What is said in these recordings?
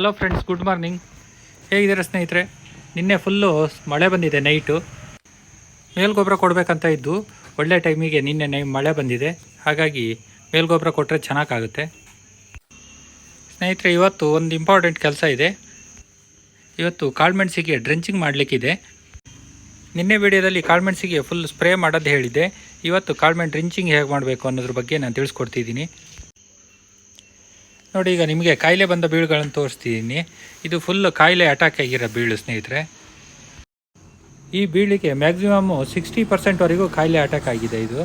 Hello friends good morning ಹೇಗಿದ್ದೀರಾ ಸ್ನೇಹಿತರೆ? ನಿನ್ನೆ ಫುಲ್ಲು ಮಳೆ ಬಂದಿದೆ ನೈಟು ಮೇಲ್ಗೊಬ್ಬರ ಕೊಡಬೇಕಂತ ಇದ್ದು, ಒಳ್ಳೆ ಟೈಮಿಗೆ ನಿನ್ನೆ ನೈ ಮಳೆ ಬಂದಿದೆ. ಹಾಗಾಗಿ ಮೇಲ್ಗೊಬ್ಬರ ಕೊಟ್ಟರೆ ಚೆನ್ನಾಗಾಗುತ್ತೆ. ಸ್ನೇಹಿತರೆ, ಇವತ್ತು ಒಂದು ಇಂಪಾರ್ಟೆಂಟ್ ಕೆಲಸ ಇದೆ. ಇವತ್ತು ಕಾಳುಮೆಣಸಿಗೆ ಡ್ರೆಂಚಿಂಗ್ ಮಾಡಲಿಕ್ಕಿದೆ. ನಿನ್ನೆ ವಿಡಿಯೋದಲ್ಲಿ ಕಾಳುಮೆಣಸಿಗೆ ಫುಲ್ ಸ್ಪ್ರೇ ಮಾಡೋದು ಹೇಳಿದ್ದೆ. ಇವತ್ತು ಕಾಳುಮೆಣ್ ಡ್ರಿಂಚಿಂಗ್ ಹೇಗೆ ಮಾಡಬೇಕು ಅನ್ನೋದ್ರ ಬಗ್ಗೆ ನಾನು ತಿಳಿಸ್ಕೊಡ್ತಿದ್ದೀನಿ. ನೋಡಿ, ಈಗ ನಿಮಗೆ ಕಾಯಿಲೆ ಬಂದ ಬೀಳುಗಳನ್ನು ತೋರಿಸ್ತಿದ್ದೀನಿ ಇದು ಫುಲ್ ಕಾಯಿಲೆ ಅಟ್ಯಾಕ್ ಆಗಿರೋ ಬೀಳು, ಸ್ನೇಹಿತರೆ. ಈ ಬೀಳಿಗೆ ಮ್ಯಾಕ್ಸಿಮಮ್ಮು ಸಿಕ್ಸ್ಟಿ ಪರ್ಸೆಂಟ್ವರೆಗೂ ಕಾಯಿಲೆ ಅಟ್ಯಾಕ್ ಆಗಿದೆ ಇದು.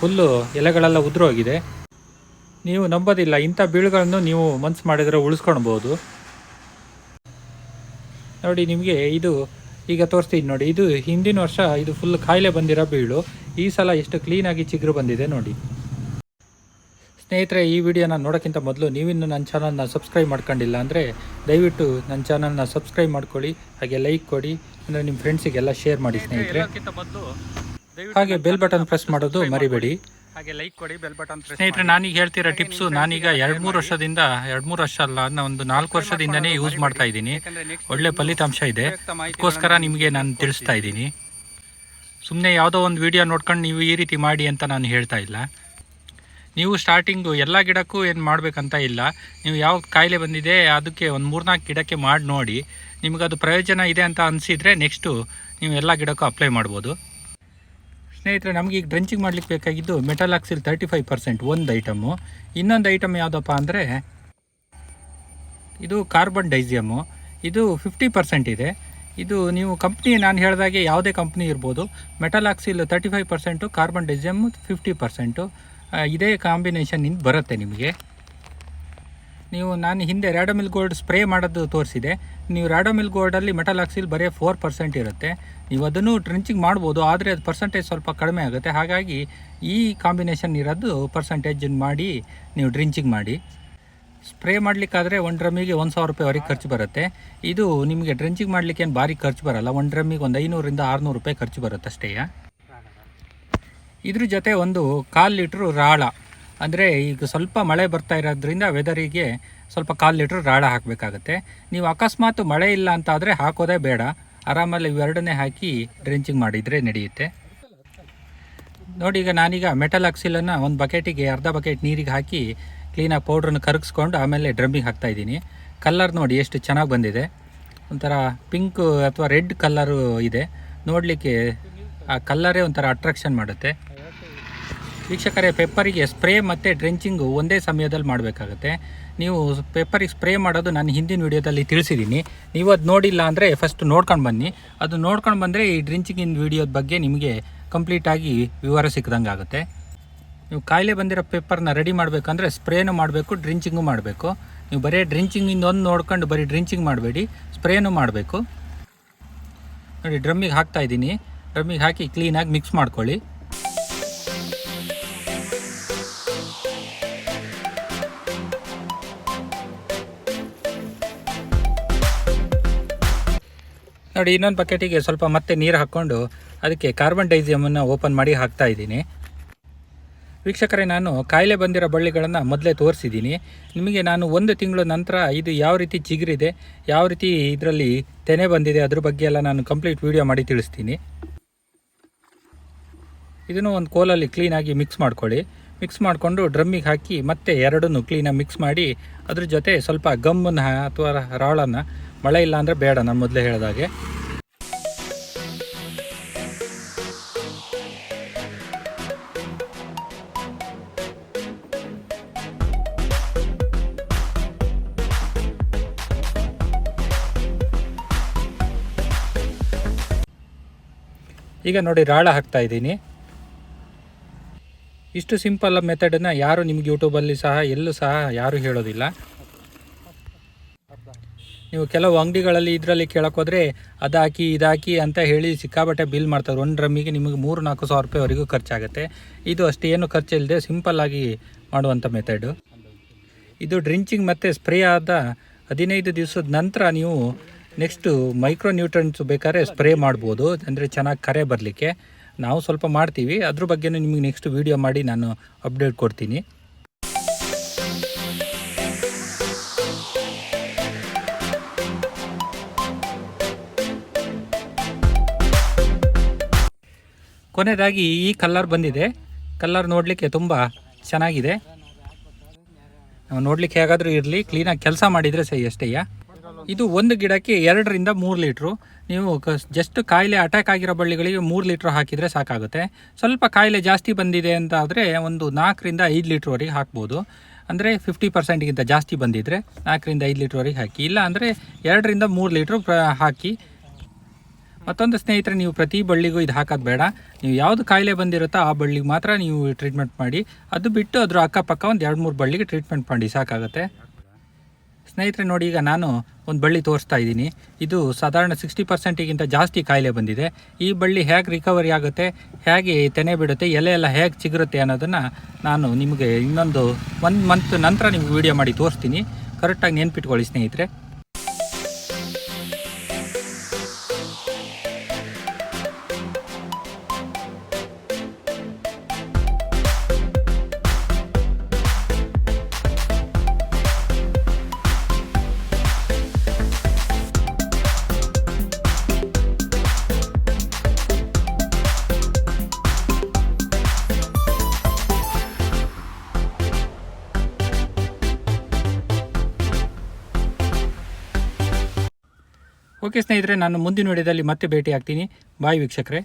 ಫುಲ್ಲು ಎಲೆಗಳೆಲ್ಲ ಉದುರೋಗಿದೆ ನೀವು ನಂಬೋದಿಲ್ಲ, ಇಂಥ ಬೀಳುಗಳನ್ನು ನೀವು ಮನ್ಸು ಮಾಡಿದರೆ ಉಳಿಸ್ಕೊಳ್ಬೋದು. ನೋಡಿ, ನಿಮಗೆ ಇದು ಈಗ ತೋರಿಸ್ತೀನಿ ನೋಡಿ, ಇದು ಹಿಂದಿನ ವರ್ಷ ಇದು ಫುಲ್ ಕಾಯಿಲೆ ಬಂದಿರೋ ಬೀಳು. ಈ ಸಲ ಎಷ್ಟು ಕ್ಲೀನಾಗಿ ಚಿಗುರು ಬಂದಿದೆ ನೋಡಿ. ಸ್ನೇಹಿತರೆ ಈ ವಿಡಿಯೋನ ನೋಡೋಕ್ಕಿಂತ ಮೊದಲು ನೀವಿನ್ನೂ ನನ್ನ ಚಾನಲ್ನ ಸಬ್ಸ್ಕ್ರೈಬ್ ಮಾಡ್ಕೊಂಡಿಲ್ಲ ಅಂದರೆ ದಯವಿಟ್ಟು ನನ್ನ ಚಾನಲ್ನ ಸಬ್ಸ್ಕ್ರೈಬ್ ಮಾಡ್ಕೊಳ್ಳಿ ಹಾಗೆ ಲೈಕ್ ಕೊಡಿ ಅಂದರೆ ನಿಮ್ಮ ಫ್ರೆಂಡ್ಸಿಗೆಲ್ಲ ಶೇರ್ ಮಾಡಿ ಸ್ನೇಹಿತರೆ ಹಾಗೆ ಬೆಲ್ ಬಟನ್ ಪ್ರೆಸ್ ಮಾಡೋದು ಮರಿಬೇಡಿ. ಹಾಗೆ ಲೈಕ್ ಕೊಡಿ ಬೆಲ್ ಬಟನ್ ಸ್ನೇಹಿತರೆ ನಾನೀಗ ಹೇಳ್ತಿರೋ ಟಿಪ್ಸು ನಾನೀಗ ಎರಡು ಮೂರು ವರ್ಷದಿಂದ ಎರಡು ಮೂರು ವರ್ಷ ಅಲ್ಲ ನಾನು ಒಂದು ನಾಲ್ಕು ವರ್ಷದಿಂದನೇ ಯೂಸ್ ಮಾಡ್ತಾ ಇದ್ದೀನಿ. ಒಳ್ಳೆ ಫಲಿತಾಂಶ ಇದೆ. ಅದಕ್ಕೋಸ್ಕರ ನಿಮಗೆ ನಾನು ತಿಳಿಸ್ತಾ ಇದ್ದೀನಿ. ಸುಮ್ಮನೆ ಯಾವುದೋ ಒಂದು ವಿಡಿಯೋ ನೋಡ್ಕೊಂಡು ನೀವು ಈ ರೀತಿ ಮಾಡಿ ಅಂತ ನಾನು ಹೇಳ್ತಾ ಇಲ್ಲ. ನೀವು ಸ್ಟಾರ್ಟಿಂಗು ಎಲ್ಲ ಗಿಡಕ್ಕೂ ಏನು ಮಾಡಬೇಕಂತ ಇಲ್ಲ. ನೀವು ಯಾವ ಕಾಯಿಲೆ ಬಂದಿದೆ ಅದಕ್ಕೆ ಒಂದು ಮೂರ್ನಾಲ್ಕು ಗಿಡಕ್ಕೆ ಮಾಡಿ ನೋಡಿ. ನಿಮಗದು ಪ್ರಯೋಜನ ಇದೆ ಅಂತ ಅನಿಸಿದರೆ ನೆಕ್ಸ್ಟು ನೀವು ಎಲ್ಲ ಗಿಡಕ್ಕೂ ಅಪ್ಲೈ ಮಾಡ್ಬೋದು. ಸ್ನೇಹಿತರೆ, ನಮಗೆ ಈಗ ಡ್ರೆಂಚಿಂಗ್ ಮಾಡ್ಲಿಕ್ಕೆ ಬೇಕಾಗಿದ್ದು ಮೆಟಲಾಕ್ಸಿಲ್ ತರ್ಟಿ ಫೈವ್ ಪರ್ಸೆಂಟ್ ಒಂದು ಐಟಮು ಇನ್ನೊಂದು ಐಟಮ್ ಯಾವುದಪ್ಪ ಅಂದರೆ ಇದು ಕಾರ್ಬನ್ ಡೈಸಿಯಮು ಇದು ಫಿಫ್ಟಿ ಪರ್ಸೆಂಟ್ ಇದೆ. ಇದು ನೀವು ಕಂಪ್ನಿ ನಾನು ಹೇಳಿದಾಗೆ ಯಾವುದೇ ಕಂಪ್ನಿ ಇರ್ಬೋದು. Metalaxyl thirty five percent carbendazim fifty percent ಇದೇ ಕಾಂಬಿನೇಷನ್ನಿಂದ ಬರುತ್ತೆ ನಿಮಗೆ. ನೀವು ನಾನು ಹಿಂದೆ ರ್ಯಾಡೋಮಿಲ್ ಗೋಲ್ಡ್ ಸ್ಪ್ರೇ ಮಾಡೋದು ತೋರಿಸಿದೆ. ನೀವು ರ್ಯಾಡೋಮಿಲ್ ಗೋಲ್ಡಲ್ಲಿ ಮೆಟಲಾಕ್ಸಿಲ್ ಬರೀ ಫೋರ್ ಪರ್ಸೆಂಟ್ ಇರುತ್ತೆ. ನೀವು ಅದನ್ನು ಟ್ರೆಂಚಿಂಗ್ ಮಾಡ್ಬೋದು, ಆದರೆ ಅದು ಪರ್ಸೆಂಟೇಜ್ ಸ್ವಲ್ಪ ಕಡಿಮೆ ಆಗುತ್ತೆ. ಹಾಗಾಗಿ ಈ ಕಾಂಬಿನೇಷನ್ ಇರೋದು ಪರ್ಸೆಂಟೇಜ್ ಮಾಡಿ ನೀವು ಡ್ರಿಂಚಿಂಗ್ ಮಾಡಿ. ಸ್ಪ್ರೇ ಮಾಡಲಿಕ್ಕಾದರೆ ಒಂದು ಡ್ರಮ್ಮಿಗೆ ಒಂದು ಸಾವಿರ ರೂಪಾಯಿವರೆಗೆ ಖರ್ಚು ಬರುತ್ತೆ. ಇದು ನಿಮಗೆ ಡ್ರಿಂಚಿಂಗ್ ಮಾಡಲಿಕ್ಕೆ ಏನು ಭಾರಿ ಖರ್ಚು ಬರಲ್ಲ. ಒಂದು ಡ್ರಮ್ಮಿಗೆ ಒಂದು ಐನೂರಿಂದ ಆರುನೂರು ರೂಪಾಯಿ ಖರ್ಚು ಬರುತ್ತೆ ಅಷ್ಟೇ ಇದ್ರ ಜೊತೆ ಒಂದು ಕಾಲು ಲೀಟ್ರು ರಾಳ. ಅಂದರೆ ಈಗ ಸ್ವಲ್ಪ ಮಳೆ ಬರ್ತಾ ಇರೋದ್ರಿಂದ ವೆದರಿಗೆ ಸ್ವಲ್ಪ ಕಾಲು ಲೀಟ್ರ್ ರಾಳ ಹಾಕಬೇಕಾಗತ್ತೆ. ನೀವು ಅಕಸ್ಮಾತ್ ಮಳೆ ಇಲ್ಲ ಅಂತ ಆದರೆ ಹಾಕೋದೇ ಬೇಡ. ಆರಾಮಲ್ಲಿ ಇವೆರಡನ್ನೇ ಹಾಕಿ ಡ್ರೆಂಚಿಂಗ್ ಮಾಡಿದರೆ ನಡೆಯುತ್ತೆ. ನೋಡಿ, ಈಗ ನಾನೀಗ ಮೆಟಲ್ ಅಕ್ಸಿಲನ್ನು ಒಂದು ಬಕೆಟಿಗೆ, ಅರ್ಧ ಬಕೆಟ್ ನೀರಿಗೆ ಹಾಕಿ ಕ್ಲೀನಾಗಿ ಪೌಡ್ರನ್ನ ಕರಗಿಸ್ಕೊಂಡು ಆಮೇಲೆ ಡ್ರಮ್ಮಿಗೆ ಹಾಕ್ತಾಯಿದ್ದೀನಿ ಕಲ್ಲರ್ ನೋಡಿ ಎಷ್ಟು ಚೆನ್ನಾಗಿ ಬಂದಿದೆ. ಒಂಥರ ಪಿಂಕ್ ಅಥವಾ ರೆಡ್ ಕಲ್ಲರು ಇದೆ. ನೋಡಲಿಕ್ಕೆ ಆ ಕಲ್ಲರೇ ಒಂಥರ ಅಟ್ರಾಕ್ಷನ್ ಮಾಡುತ್ತೆ. ವೀಕ್ಷಕರೇ ಪೇಪರಿಗೆ ಸ್ಪ್ರೇ ಮತ್ತು ಡ್ರೆಂಚಿಂಗು ಒಂದೇ ಸಮಯದಲ್ಲಿ ಮಾಡಬೇಕಾಗತ್ತೆ. ನೀವು ಪೇಪರಿಗೆ ಸ್ಪ್ರೇ ಮಾಡೋದು ನಾನು ಹಿಂದಿನ ವೀಡಿಯೋದಲ್ಲಿ ತಿಳಿಸಿದ್ದೀನಿ. ನೀವು ಅದು ನೋಡಿಲ್ಲ ಅಂದರೆ ಫಸ್ಟ್ ನೋಡ್ಕೊಂಡು ಬನ್ನಿ. ಅದು ನೋಡ್ಕೊಂಡು ಬಂದರೆ ಈ ಡ್ರಿಂಚಿಂಗಿನ ವೀಡಿಯೋದ ಬಗ್ಗೆ ನಿಮಗೆ ಕಂಪ್ಲೀಟಾಗಿ ವಿವರ ಸಿಕ್ಕದಂಗೆ ಆಗುತ್ತೆ. ನೀವು ಕಾಯಿಲೆ ಬಂದಿರೋ ಪೇಪರ್ನ ರೆಡಿ ಮಾಡಬೇಕಂದ್ರೆ ಸ್ಪ್ರೇನೂ ಮಾಡಬೇಕು, ಡ್ರಿಂಚಿಂಗು ಮಾಡಬೇಕು. ನೀವು ಬರೀ ಡ್ರಿಂಚಿಂಗಿಂದ ಒಂದು ನೋಡ್ಕೊಂಡು ಬರೀ ಡ್ರಿಂಚಿಂಗ್ ಮಾಡಬೇಡಿ, ಸ್ಪ್ರೇನು ಮಾಡಬೇಕು. ನೋಡಿ, ಡ್ರಮ್ಮಿಗೆ ಹಾಕ್ತಾ ಇದ್ದೀನಿ. ಡ್ರಮ್ಮಿಗೆ ಹಾಕಿ ಕ್ಲೀನಾಗಿ ಮಿಕ್ಸ್ ಮಾಡ್ಕೊಳ್ಳಿ. ನೋಡಿ, ಇನ್ನೊಂದು ಬಕೆಟಿಗೆ ಸ್ವಲ್ಪ ಮತ್ತೆ ನೀರು ಹಾಕ್ಕೊಂಡು ಅದಕ್ಕೆ ಕಾರ್ಬನ್ ಡೈಸಿಯಮನ್ನು ಓಪನ್ ಮಾಡಿ ಹಾಕ್ತಾ ಇದ್ದೀನಿ. ವೀಕ್ಷಕರೇ, ನಾನು ಕಾಯಿಲೆ ಬಂದಿರೋ ಬಳ್ಳಿಗಳನ್ನು ಮೊದಲೇ ತೋರಿಸಿದ್ದೀನಿ. ನಿಮಗೆ ನಾನು ಒಂದು ತಿಂಗಳ ನಂತರ ಇದು ಯಾವ ರೀತಿ ಚಿಗುರಿದೆ, ಯಾವ ರೀತಿ ಇದರಲ್ಲಿ ತೆನೆ ಬಂದಿದೆ, ಅದ್ರ ಬಗ್ಗೆ ಎಲ್ಲ ನಾನು ಕಂಪ್ಲೀಟ್ ವಿಡಿಯೋ ಮಾಡಿ ತಿಳಿಸ್ತೀನಿ. ಇದನ್ನು ಒಂದು ಕೋಲಲ್ಲಿ ಕ್ಲೀನಾಗಿ ಮಿಕ್ಸ್ ಮಾಡ್ಕೊಳ್ಳಿ. ಮಿಕ್ಸ್ ಮಾಡಿಕೊಂಡು ಡ್ರಮ್ಮಿಗೆ ಹಾಕಿ ಮತ್ತೆ ಎರಡನ್ನೂ ಕ್ಲೀನಾಗಿ ಮಿಕ್ಸ್ ಮಾಡಿ, ಅದ್ರ ಜೊತೆ ಸ್ವಲ್ಪ ಗಮ್ಮನ್ನು ಅಥವಾ ರಾಳನ್ನು ಮಳೆ ಇಲ್ಲ ಅಂದರೆ ಬೇಡ, ನಾನು ಮೊದಲೇ ಹೇಳಿದಾಗೆ ಈಗ ನೋಡಿ ರಾಳ ಹಾಕ್ತಾ ಇದ್ದೀನಿ. ಇಷ್ಟು ಸಿಂಪಲ್ ಮೆಥಡನ್ನು ಯಾರು ನಿಮ್ಗೆ ಯೂಟ್ಯೂಬಲ್ಲಿ ಸಹ, ಎಲ್ಲೂ ಸಹ ಯಾರೂ ಹೇಳೋದಿಲ್ಲ. ನೀವು ಕೆಲವು ಅಂಗಡಿಗಳಲ್ಲಿ ಇದರಲ್ಲಿ ಕೇಳೋಕ್ಕೋದ್ರೆ ಅದಾಕಿ, ಇದಾಕಿ ಇದು ಅಂತ ಹೇಳಿ ಸಿಕ್ಕಾಬಟ್ಟೆ ಬಿಲ್ ಮಾಡ್ತಾರೆ. ಒಂದು ಡ್ರಮ್ಮಿಗೆ ನಿಮಗೆ ಮೂರು, ನಾಲ್ಕು ಸಾವಿರ ರೂಪಾಯಿವರೆಗೂ ಖರ್ಚಾಗುತ್ತೆ. ಇದು ಅಷ್ಟೇ, ಏನು ಖರ್ಚಿಲ್ಲದೆ ಸಿಂಪಲ್ಲಾಗಿ ಮಾಡುವಂಥ ಮೆಥಡು. ಇದು ಡ್ರಿಂಚಿಂಗ್ ಮತ್ತು ಸ್ಪ್ರೇ ಆದ ಹದಿನೈದು ದಿವಸದ ನಂತರ ನೀವು ನೆಕ್ಸ್ಟು ಮೈಕ್ರೋ ನ್ಯೂಟ್ರನ್ಸ್ ಬೇಕಾದ್ರೆ ಸ್ಪ್ರೇ ಮಾಡ್ಬೋದು. ಅಂದರೆ ಚೆನ್ನಾಗಿ ಕರೆ ಬರಲಿಕ್ಕೆ. ನಾವು ಸ್ವಲ್ಪ ಮಾಡ್ತೀವಿ. ಅದ್ರ ಬಗ್ಗೆನೂ ನಿಮಗೆ ನೆಕ್ಸ್ಟ್ ವೀಡಿಯೋ ಮಾಡಿ ನಾನು ಅಪ್ಡೇಟ್ ಕೊಡ್ತೀನಿ. ಕೊನೆಯದಾಗಿ ಈ ಕಲ್ಲರ್ ಬಂದಿದೆ. ಕಲ್ಲರ್ ನೋಡಲಿಕ್ಕೆ ತುಂಬ ಚೆನ್ನಾಗಿದೆ. ನೋಡಲಿಕ್ಕೆ ಹೇಗಾದರೂ ಇರಲಿ ಕ್ಲೀನಾಗಿ ಕೆಲಸ ಮಾಡಿದರೆ ಸರಿ ಅಷ್ಟೇಯ ಇದು ಒಂದು ಗಿಡಕ್ಕೆ ಎರಡರಿಂದ ಮೂರು ಲೀಟ್ರು. ನೀವು ಜಸ್ಟ್ ಕಾಯಿಲೆ ಅಟ್ಯಾಕ್ ಆಗಿರೋ ಬಳ್ಳಿಗಳಿಗೆ ಮೂರು ಲೀಟ್ರ್ ಹಾಕಿದರೆ ಸಾಕಾಗುತ್ತೆ. ಸ್ವಲ್ಪ ಕಾಯಿಲೆ ಜಾಸ್ತಿ ಬಂದಿದೆ ಅಂತ ಆದರೆ ಒಂದು ನಾಲ್ಕರಿಂದ ಐದು ಲೀಟ್ರ್ವರೆಗೆ ಹಾಕ್ಬೋದು. ಅಂದರೆ ಫಿಫ್ಟಿ ಪರ್ಸೆಂಟ್ಗಿಂತ ಜಾಸ್ತಿ ಬಂದಿದ್ದರೆ ನಾಲ್ಕರಿಂದ ಐದು ಲೀಟ್ರ್ವರೆಗೆ ಹಾಕಿ. ಇಲ್ಲ ಅಂದರೆ ಎರಡರಿಂದ ಮೂರು ಲೀಟ್ರ್ ಹಾಕಿ ಮತ್ತೊಂದು ಸ್ನೇಹಿತರೆ, ನೀವು ಪ್ರತಿ ಬಳ್ಳಿಗೂ ಇದು ಹಾಕೋದು ಬೇಡ. ನೀವು ಯಾವುದು ಕಾಯಿಲೆ ಬಂದಿರುತ್ತೋ ಆ ಬಳ್ಳಿಗೆ ಮಾತ್ರ ನೀವು ಟ್ರೀಟ್ಮೆಂಟ್ ಮಾಡಿ. ಅದು ಬಿಟ್ಟು ಅದರ ಅಕ್ಕಪಕ್ಕ ಒಂದು ಎರಡು ಮೂರು ಬಳ್ಳಿಗೆ ಟ್ರೀಟ್ಮೆಂಟ್ ಮಾಡಿ, ಸಾಕಾಗುತ್ತೆ. ಸ್ನೇಹಿತರೆ, ನೋಡಿ, ಈಗ ನಾನು ಒಂದು ಬಳ್ಳಿ ತೋರಿಸ್ತಾ ಇದ್ದೀನಿ. ಇದು ಸಾಧಾರಣ ಸಿಕ್ಸ್ಟಿ ಪರ್ಸೆಂಟಿಗಿಂತ ಜಾಸ್ತಿ ಕಾಯಿಲೆ ಬಂದಿದೆ. ಈ ಬಳ್ಳಿ ಹೇಗೆ ರಿಕವರಿ ಆಗುತ್ತೆ, ಹೇಗೆ ತೆನೆ ಬಿಡುತ್ತೆ, ಎಲೆ ಎಲ್ಲ ಹೇಗೆ ಚಿಗುರುತ್ತೆ ಅನ್ನೋದನ್ನು ನಾನು ನಿಮಗೆ ಇನ್ನೊಂದು ಒಂದು ಮಂತ್ ನಂತರ ನಿಮ್ಗೆ ವಿಡಿಯೋ ಮಾಡಿ ತೋರಿಸ್ತೀನಿ. ಕರೆಕ್ಟಾಗಿ ನೆನ್ಪಿಟ್ಕೊಳ್ಳಿ ಸ್ನೇಹಿತರೆ. ಓಕೆ ಸ್ನೇಹಿತರೆ ನಾನು ಮುಂದಿನ ವಿಡಿಯೋದಲ್ಲಿ ಮತ್ತೆ ಭೇಟಿ ಆಗ್ತೀನಿ ಬಾಯ್ ವೀಕ್ಷಕರೇ.